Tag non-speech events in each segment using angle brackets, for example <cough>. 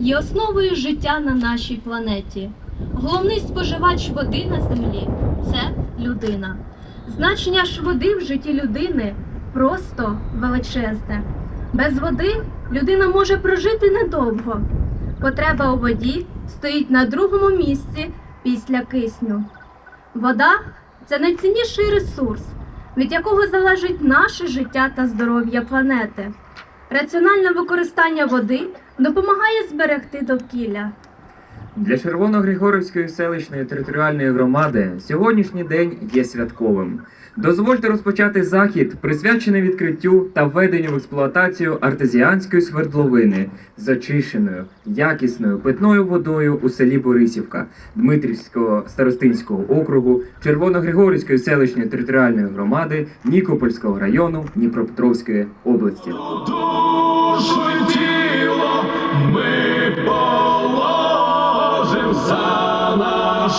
Є основою життя на нашій планеті. Головний споживач води на землі це людина. Значення ж води в житті людини просто величезне. Без води людина може прожити недовго. Потреба у воді стоїть на другому місці після кисню. Вода це найцінніший ресурс, від якого залежить наше життя та здоров'я планети. Раціональне використання води допомагає зберегти довкілля. Для Червоногригорівської селищної територіальної громади сьогоднішній день є святковим. Дозвольте розпочати захід, присвячений відкриттю та введенню в експлуатацію артезіанської свердловини з очищеною, якісною питною водою у селі Борисівка Дмитрівського старостинського округу Червоногригорівської селищної територіальної громади Нікопольського району Дніпропетровської області.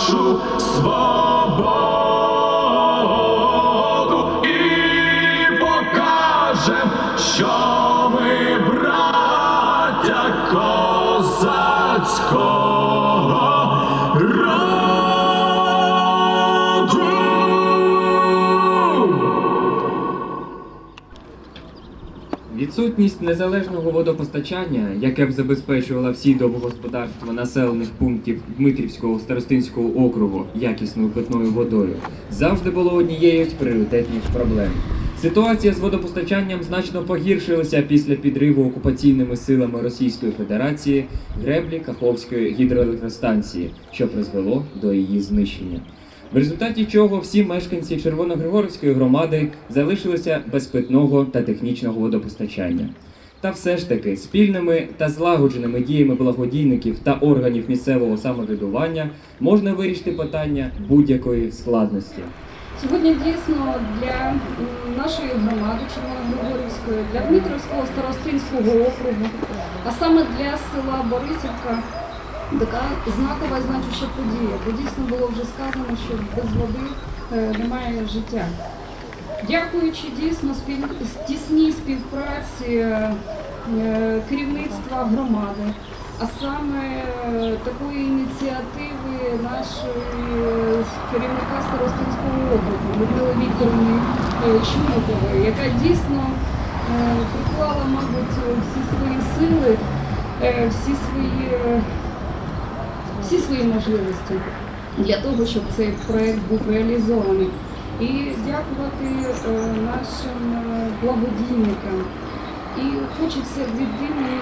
Нашу свободу Відсутність незалежного водопостачання, яке б забезпечувало всі домогосподарства населених пунктів Дмитрівського старостинського округу якісною питною водою, завжди було однією з пріоритетних проблем. Ситуація з водопостачанням значно погіршилася після підриву окупаційними силами Російської Федерації греблі Каховської гідроелектростанції, що призвело до її знищення. В результаті чого всі мешканці Червоногригорівської громади залишилися без питного та технічного водопостачання. Та все ж таки спільними та злагодженими діями благодійників та органів місцевого самоврядування можна вирішити питання будь-якої складності. Сьогодні дійсно для нашої громади Червоногригорівської, для Дмитрівського старостинського округу, а саме для села Борисівка, така знакова і значуща подія. Бо дійсно було вже сказано, що без води е, немає життя. Дякуючи дійсно спіль... тісній співпраці е, е, керівництва громади, а саме такої ініціативи нашої керівника Старостинського округу Людмили Вікторовни Чумакової, яка дійсно приклала, мабуть, всі свої сили, всі свої, всі свої можливості для того, щоб цей проект був реалізований. І дякувати е, нашим е, благодійникам. І хочеться від імені,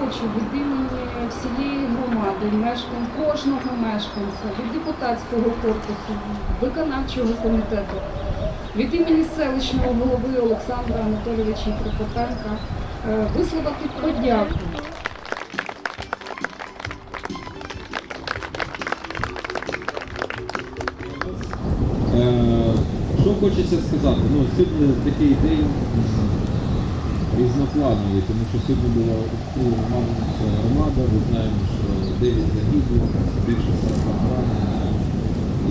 хочу від імені всієї громади, мешкан, кожного мешканця, від депутатського корпусу, виконавчого комітету, від імені селищного голови Олександра Анатолійовича Прокопенка е, висловити подяку Що хочеться сказати? Ну, сьогодні такий день різноплановий, тому що сьогодні була обстріляна громада, ми знаємо, що 9 загиблих, більше 40 поранених.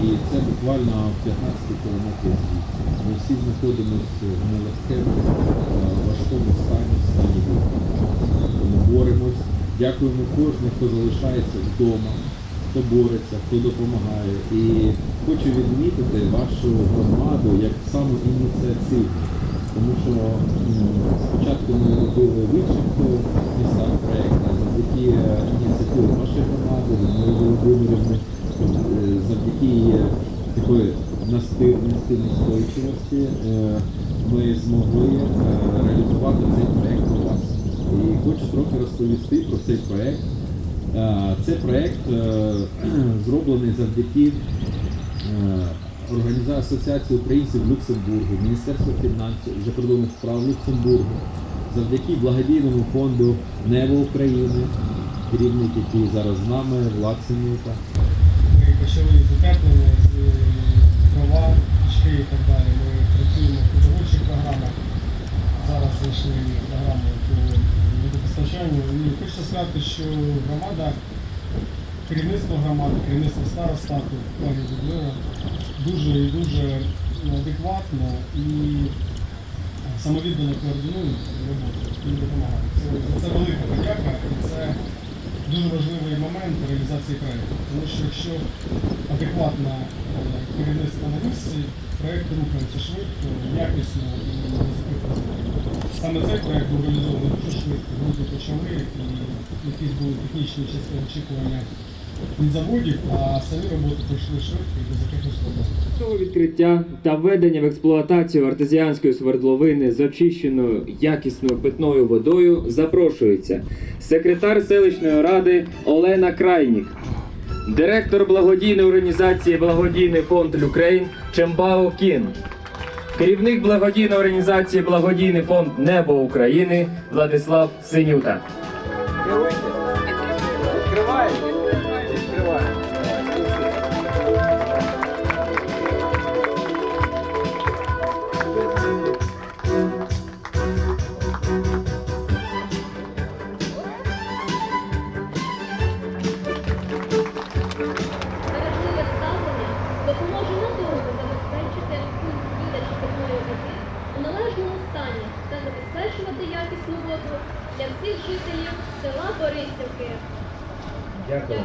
І це буквально 15 кілометрів. Ми всі знаходимося в нелегкому, е, важкому стані, стані. Тому боремось. Дякуємо кожному, хто залишається вдома, хто бореться, хто допомагає. І хочу відмітити вашу громаду як саму ініціативну. Тому що спочатку ми робили в інших проєкти, завдяки е, ініціативі вашої громади, Володимирівни, е, завдяки її такої настойчивості, е, ми змогли реалізувати цей проєкт у вас. І хочу трохи розповісти про цей проєкт. Е, Цей проєкт е, <clears throat> зроблений завдяки е, Організації Асоціації українців Люксембургу, Міністерства фінансів і закордонних справ Люксембургу, завдяки благодійному фонду Небо України, керівник, який зараз з нами, Влад Семюка. Ми почали з утеплення, з дрова, пічки і так далі. Ми працюємо в продовольчих програмах. Зараз знайшли програму по. І хочу сказати, що громада, керівництво громади, керівництво старостату, пані Людмила, дуже і дуже адекватно і самовіддано координують роботу і допомагають. Це, це велика подяка і це дуже важливий момент реалізації проєкту. Тому що якщо адекватне е, керівництво на місці, проєкт рухається швидко, якісно. Саме цей проєкт був реалізований дуже швидко. Люди почали, якісь були технічні очікування від заводів, а самі роботи пройшли швидко і без якихось проблем. Цього відкриття та введення в експлуатацію артезіанської свердловини з очищеною якісною питною водою запрошується секретар селищної ради Олена Крайнік, директор благодійної організації Благодійний фонд Люкрейн Чембао Кін, керівник благодійної організації Благодійний фонд Небо України Владислав Синюта. Забезпечувати якісну воду для всіх жителів села Борисівки. Дякую.